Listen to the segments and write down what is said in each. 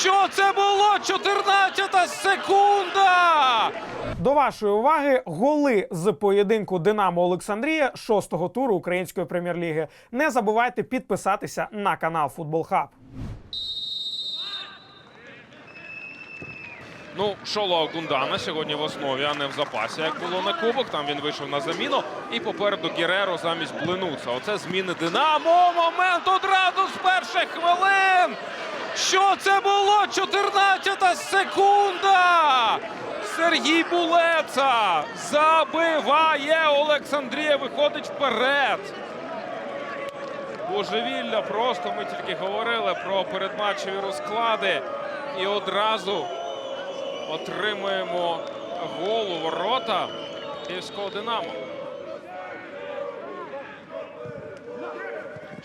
Що це було? 14 секунда! До вашої уваги голи з поєдинку Динамо Олександрія шостого туру української прем'єр-ліги. Не забувайте підписатися на канал Футбол Хаб. Ну, Шоло Гундана сьогодні в основі, а не в запасі, як було на кубок. Там він вийшов на заміну. І попереду Гереро замість Блинуца. Оце зміни Динамо. Момент одразу з перших хвилин. Що це було? 14 секунда. Сергій Булеца забиває. Олександрія виходить вперед. Божевілля просто ми тільки говорили про передматчеві розклади. І одразу отримуємо гол у ворота Київського Динамо.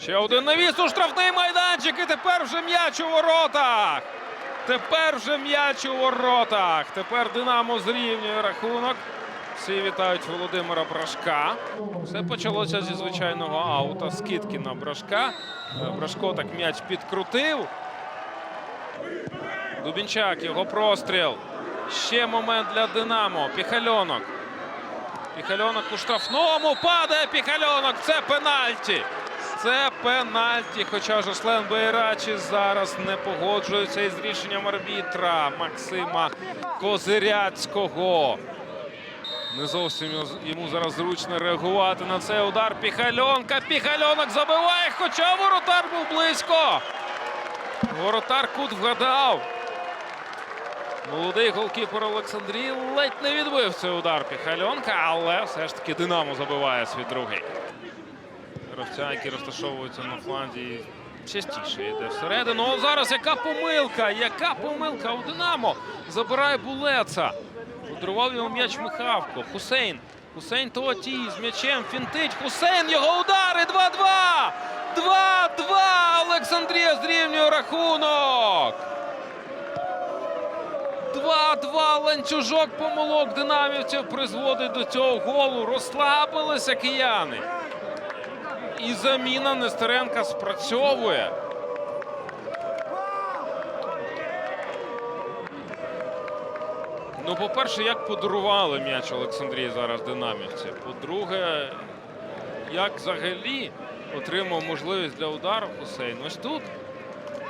Ще один навіс у штрафний майданчик. І тепер вже м'яч у воротах. Тепер вже м'яч у воротах. Тепер Динамо зрівнює рахунок. Всі вітають Володимира Брашка. Все почалося зі звичайного аута. Скидки на Брашка. Е, Брашко так м'яч підкрутив. Дубінчак, його простріл. Ще момент для Динамо. Піхальонок. Піхальонок у штрафному. Падає Піхальонок. Це пенальті. Це пенальті. Хоча Жослен Байрачі зараз не погоджується із рішенням арбітра Максима Козиряцького. Не зовсім йому- зараз зручно реагувати на цей удар. Піхальонка. Піхальонок забиває, хоча воротар був близько. Воротар кут вгадав. Молодий голкіпер Олександрії ледь не відбив цей удар Піхальонка, але все ж таки Динамо забиває свій другий. Гравця, які розташовуються на фланзі, частіше йде всередину. О, зараз яка помилка! Яка помилка у Динамо! Забирає Булеца. Ударував його м'яч Михавко. Хусейн. Хусейн Тоаті з м'ячем фінтить. Хусейн його удари. 2-2! 2-2! Олександрія зрівнює рахунок. 2-2 ланцюжок помилок динамівців призводить до цього голу. Розслабилися кияни. І заміна Нестеренка спрацьовує. Ну, по-перше, як подарували м'яч Олександрії зараз динамівці. По-друге, як взагалі отримав можливість для удару Хусейн. Ось тут